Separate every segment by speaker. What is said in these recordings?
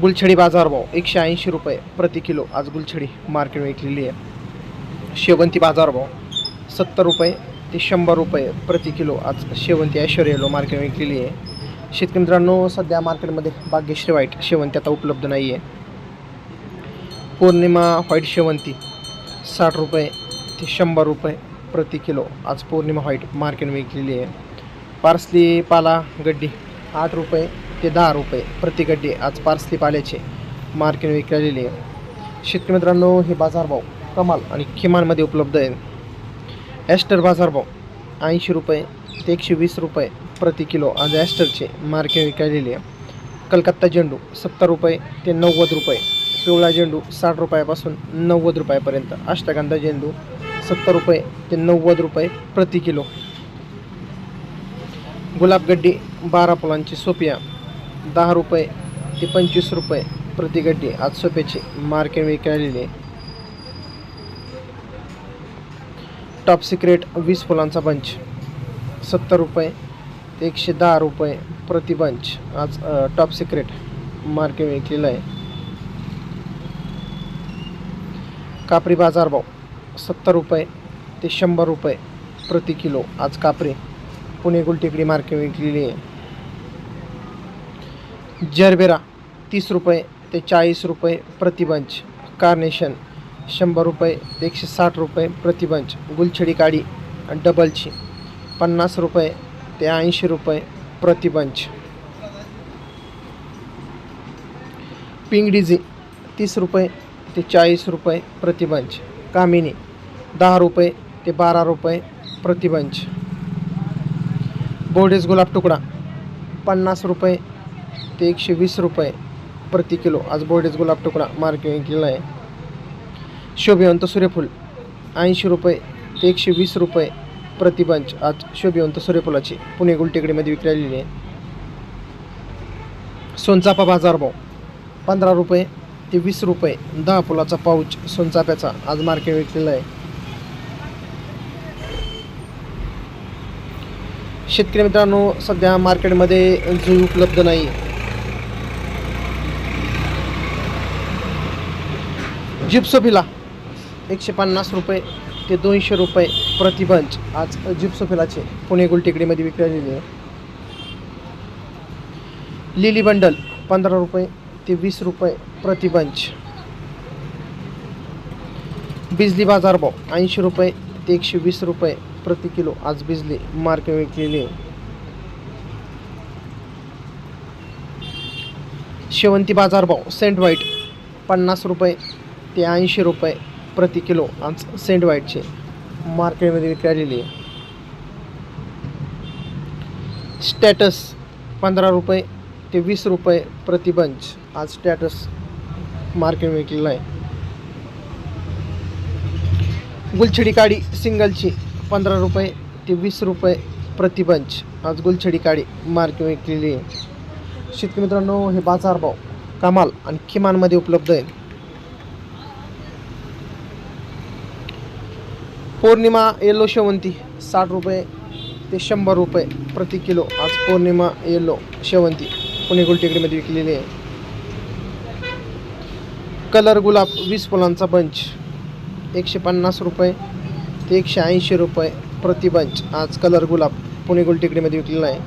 Speaker 1: गुलछडी बाजारभाव एकशे ऐंशी रुपये प्रति किलो आज गुलछडी मार्केट विकलेली आहे. शेवंती बाजारभाव सत्तर रुपये ते शंभर रुपये प्रति किलो आज शेवंती ऐश्वर येलो मार्केट विकलेली आहे. शेतकरी मित्रांनो सध्या मार्केटमध्ये भाग्यश्री व्हाईट शेवंती आता उपलब्ध नाही आहे. पौर्णिमा व्हाईट शेवंती साठ रुपये ते शंभर रुपये प्रति किलो आज पौर्णिमा व्हाईट मार्केट विकलेली आहे. पार्सली पाला गड्डी आठ रुपये ते दहा रुपये प्रति गड्डी आज पार्सली पाल्याचे मार्केट विकलेले आहे शेतकरी मित्रांनो हे बाजारभाव कमाल आणि किमानमध्ये उपलब्ध आहे ॲस्टर बाजारभाव ऐंशी रुपये ते एकशे वीस रुपये प्रति किलो आज ॲस्टरचे मार्केट विकलेले आहे कलकत्ता झेंडू सत्तर रुपये ते नव्वद रुपये. पिवळा झेंडू साठ रुपयापासून नव्वद रुपयापर्यंत. अष्टगंधा झेंडू सत्तर रुपये ते नव्वद रुपये प्रति किलो. गुलाबगड्डी बारा फुलांची सोपिया दहा रुपये ते पंचवीस रुपये प्रति गड्डी. आज सोप्याचे मार्केट विकायलेली आहे. टॉप सिक्रेट वीस फुलांचा बंच सत्तर रुपये ते एकशे दहा रुपये प्रति बंच आज टॉप सिक्रेट मार्केट विकलेलं आहे. कापरी बाजारभाव सत्तर रुपये ते शंभर रुपये प्रति किलो. आज कापरी पुणे गुलटेकडी मार्केट विकलेली आहे. जरबेरा तीस रुपये ते चाळीस रुपये प्रतिबंच. कार्नेशन शंभर रुपये ते एकशे साठ रुपये प्रतिबंच. गुलछडी काडी डबलची पन्नास रुपये ते ऐंशी रुपये प्रतिबंच. पिंगडीजी डिझी तीस रुपये ते चाळीस रुपये प्रतिबंच. कामिनी दहा रुपये ते बारा रुपये प्रतिबंच. बोर्डेस गुलाब तुकडा पन्नास रुपये ते एकशे वीस रुपये प्रति किलो. आज बोर्डेज गुलाब तुकडा मार्केटिंग केला आहे. शोभिवंत सूर्यफूल ऐंशी रुपये ते एकशे वीस रुपये प्रतिबंच आज शोभिवंत सूर्यफुलाची पुणे गुलटेकडीमध्ये विकलेली आहे. सोनचापा बाजारभाव पंधरा रुपये ते वीस रुपये. दहा फुलाचा पाऊच सोनचाफ्याचा आज मार्केट विकलेला आहे. शेतकरी मित्रांनो सध्या मार्केटमध्ये जुई उपलब्ध नाही. जिप्सोफिला एकशे पन्नास रुपये ते दोनशे रुपये प्रतिबंच आज जिप्सोफिलाचे पुणे गुलटेकडीमध्ये विकलेले आहे. लिली बंडल पंधरा रुपये ते वीस रुपये प्रतिबंच बिजली बिजली बाजारभाव ऐंशी रुपये ते एकशे वीस रुपये प्रति किलो. आज बिजली मार्केट विकलेली आहे. शेवंती बाजारभाव सेंट व्हाईट पन्नास रुपये ते ऐंशी रुपये प्रति किलो आज सेंट व्हाईटचे मार्केटमध्ये विकलेली आहे. स्टॅटस पंधरा रुपये ते वीस रुपये प्रति बंच आज स्टॅटस मार्केट विकलेला आहे. गुलछडी काडी सिंगलची पंधरा रुपये ते वीस रुपये प्रति बंच आज गुलछडी काडी मार्केट विकलेली आहे. शेतकरी मित्रांनो हे बाजारभाव कमाल आणि किमानमध्ये उपलब्ध आहे. पौर्णिमा येलो शेवंती साठ रुपये ते शंभर रुपये प्रति किलो. आज पौर्णिमा येलो शेवंती. पुणे गुलटेकडीमध्ये विकलेली आहे. कलर गुलाब वीस फुलांचा बंच. एकशे पन्नास रुपये ते एकशे ऐंशी रुपये प्रति बंच. आज कलर गुलाब पुणे गुलटेकडीमध्ये विकलेला आहे.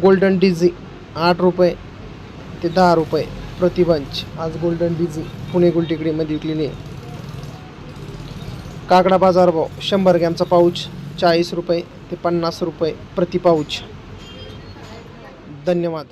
Speaker 1: गोल्डन डिझी आठ रुपये ते दहा रुपये प्रति बंच. आज गोल्डन डिझी पुणे गुलटेकडीमध्ये विकलेली आहे. काकडा बाजारभाव शंभर ग्रॅमचा पाऊच चाळीस रुपये ते पन्नास रुपये प्रति पाऊच. धन्यवाद.